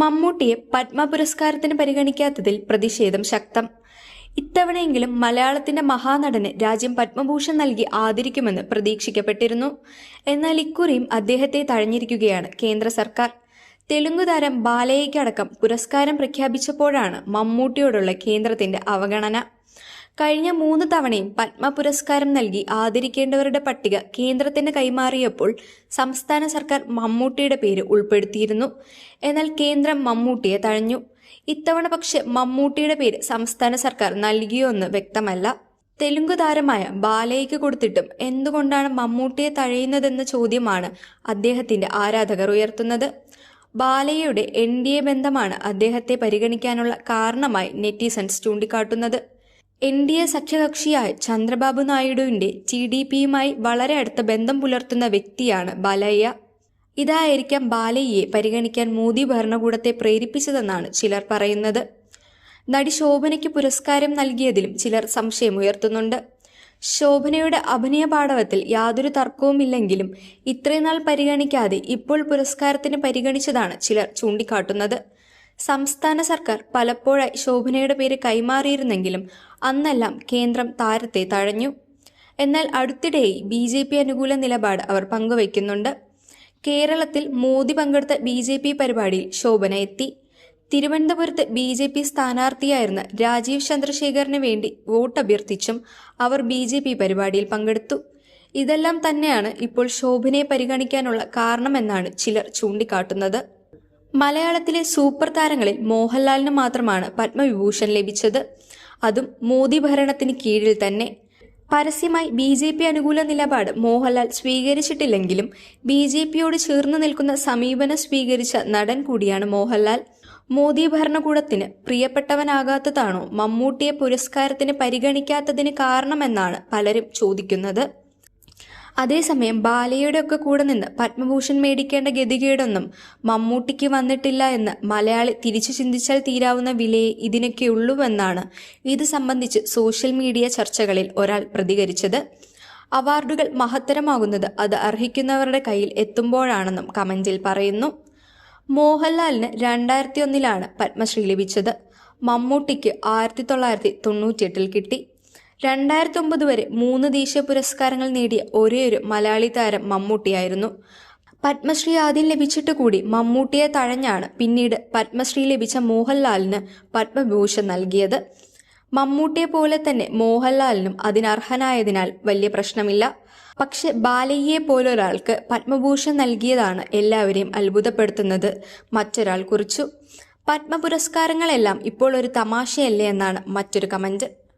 മമ്മൂട്ടിയെ പത്മ പുരസ്കാരത്തിന് പരിഗണിക്കാത്തതിൽ പ്രതിഷേധം ശക്തം. ഇത്തവണയെങ്കിലും മലയാളത്തിന്റെ മഹാനടന് രാജ്യം പത്മഭൂഷൺ നൽകി ആദരിക്കുമെന്ന് പ്രതീക്ഷിക്കപ്പെട്ടിരുന്നു. എന്നാൽ ഇക്കുറിയും അദ്ദേഹത്തെ തഴഞ്ഞിരിക്കുകയാണ് കേന്ദ്ര സർക്കാർ. തെലുങ്കു താരം ബാലയ്ക്കടക്കം പുരസ്കാരം പ്രഖ്യാപിച്ചപ്പോഴാണ് മമ്മൂട്ടിയോടുള്ള കേന്ദ്രത്തിന്റെ അവഗണന. കഴിഞ്ഞ മൂന്ന് തവണയും പത്മ പുരസ്കാരം നൽകി ആദരിക്കേണ്ടവരുടെ പട്ടിക കേന്ദ്രത്തിന് കൈമാറിയപ്പോൾ സംസ്ഥാന സർക്കാർ മമ്മൂട്ടിയുടെ പേര് ഉൾപ്പെടുത്തിയിരുന്നു. എന്നാൽ കേന്ദ്രം മമ്മൂട്ടിയെ തഴഞ്ഞു. ഇത്തവണ പക്ഷെ മമ്മൂട്ടിയുടെ പേര് സംസ്ഥാന സർക്കാർ നൽകിയോ എന്ന് വ്യക്തമല്ല. തെലുങ്ക് താരമായ ബാലയ്ക്ക് കൊടുത്തിട്ടും എന്തുകൊണ്ടാണ് മമ്മൂട്ടിയെ തഴയുന്നതെന്ന ചോദ്യമാണ് അദ്ദേഹത്തിന്റെ ആരാധകർ ഉയർത്തുന്നത്. ബാലയുടെ എൻ ഡി എ ബന്ധമാണ് അദ്ദേഹത്തെ പരിഗണിക്കാനുള്ള കാരണമായി നെറ്റിസൺസ് ചൂണ്ടിക്കാട്ടുന്നത്. എൻ ഡി എ സഖ്യകക്ഷിയായ ചന്ദ്രബാബു നായിഡുവിന്റെ ടി ഡി പിയുമായി വളരെ അടുത്ത ബന്ധം പുലർത്തുന്ന വ്യക്തിയാണ് ബാലയ്യ. ഇതായിരിക്കാം ബാലയ്യയെ പരിഗണിക്കാൻ മോദി ഭരണകൂടത്തെ പ്രേരിപ്പിച്ചതെന്നാണ് ചിലർ പറയുന്നത്. നടി ശോഭനയ്ക്ക് പുരസ്കാരം നൽകിയതിലും ചിലർ സംശയമുയർത്തുന്നുണ്ട് ശോഭനയുടെ അഭിനയ പാഠവത്തിൽ യാതൊരു തർക്കവുമില്ലെങ്കിലും ഇത്രയും നാൾ പരിഗണിക്കാതെ ഇപ്പോൾ പുരസ്കാരത്തിന് പരിഗണിച്ചതാണ് ചിലർ ചൂണ്ടിക്കാട്ടുന്നത്. സംസ്ഥാന സർക്കാർ പലപ്പോഴായി ശോഭനയുടെ പേര് കൈമാറിയിരുന്നെങ്കിലും അന്നെല്ലാം കേന്ദ്രം താരത്തെ തഴഞ്ഞു. എന്നാൽ അടുത്തിടെയായി ബി ജെ പി അനുകൂല നിലപാട് അവർ പങ്കുവയ്ക്കുന്നുണ്ട്. കേരളത്തിൽ മോദി പങ്കെടുത്ത ബി ജെ പി പരിപാടിയിൽ ശോഭന എത്തി. തിരുവനന്തപുരത്ത് ബി ജെ പി സ്ഥാനാർത്ഥിയായിരുന്ന രാജീവ് ചന്ദ്രശേഖറിന് വേണ്ടി വോട്ട് അഭ്യർത്ഥിച്ചും അവർ ബി ജെ പി പരിപാടിയിൽ പങ്കെടുത്തു. ഇതെല്ലാം തന്നെയാണ് ഇപ്പോൾ ശോഭനയെ പരിഗണിക്കാനുള്ള കാരണമെന്നാണ് ചിലർ ചൂണ്ടിക്കാട്ടുന്നത്. മലയാളത്തിലെ സൂപ്പർ താരങ്ങളിൽ മോഹൻലാലിന് മാത്രമാണ് പത്മവിഭൂഷൺ ലഭിച്ചത്. അതും മോദി ഭരണത്തിന് കീഴിൽ തന്നെ. പരസ്യമായി ബി ജെ പി അനുകൂല നിലപാട് മോഹൻലാൽ സ്വീകരിച്ചിട്ടില്ലെങ്കിലും ബി ജെ പിയോട് ചേർന്ന് നിൽക്കുന്ന സമീപനം സ്വീകരിച്ച നടൻ കൂടിയാണ് മോഹൻലാൽ. മോദി ഭരണകൂടത്തിന് പ്രിയപ്പെട്ടവനാകാത്തതാണോ മമ്മൂട്ടിയെ പുരസ്കാരത്തിന് പരിഗണിക്കാത്തതിന് കാരണമെന്നാണ് പലരും ചോദിക്കുന്നത്. അതേസമയം ബാലയുടെ ഒക്കെ കൂടെ നിന്ന് പത്മഭൂഷൺ മേടിക്കേണ്ട ഗതികേടൊന്നും മമ്മൂട്ടിക്ക് വന്നിട്ടില്ല എന്ന് മലയാളി തിരിച്ചു ചിന്തിച്ചാൽ തീരാവുന്ന വിലയെ ഇതിനൊക്കെയുള്ളൂവെന്നാണ് ഇത് സംബന്ധിച്ച് സോഷ്യൽ മീഡിയ ചർച്ചകളിൽ ഒരാൾ പ്രതികരിച്ചത്. അവാർഡുകൾ മഹത്തരമാകുന്നത് അത് അർഹിക്കുന്നവരുടെ കയ്യിൽ എത്തുമ്പോഴാണെന്നും കമന്റിൽ പറയുന്നു. മോഹൻലാലിന് രണ്ടായിരത്തി ഒന്നിലാണ് പത്മശ്രീ ലഭിച്ചത്. മമ്മൂട്ടിക്ക് ആയിരത്തി തൊള്ളായിരത്തി തൊണ്ണൂറ്റിയെട്ടിൽ കിട്ടി. രണ്ടായിരത്തി ഒമ്പത് വരെ മൂന്ന് ദേശീയ പുരസ്കാരങ്ങൾ നേടിയ ഒരേയൊരു മലയാളി താരം മമ്മൂട്ടിയായിരുന്നു. പത്മശ്രീ ആദ്യം ലഭിച്ചിട്ട് കൂടി മമ്മൂട്ടിയെ തഴഞ്ഞാണ് പിന്നീട് പത്മശ്രീ ലഭിച്ച മോഹൻലാലിന് പത്മഭൂഷൺ നൽകിയത്. മമ്മൂട്ടിയെ പോലെ തന്നെ മോഹൻലാലിനും അതിനർഹനായതിനാൽ വലിയ പ്രശ്നമില്ല. പക്ഷെ ബാലയ്യെ പോലൊരാൾക്ക് പത്മഭൂഷൺ നൽകിയതാണ് എല്ലാവരെയും അത്ഭുതപ്പെടുത്തുന്നത്. മറ്റൊരാൾ കുറിച്ചു. പത്മ പുരസ്കാരങ്ങളെല്ലാം ഇപ്പോൾ ഒരു തമാശയല്ലേ എന്നാണ് മറ്റൊരു കമന്റ്.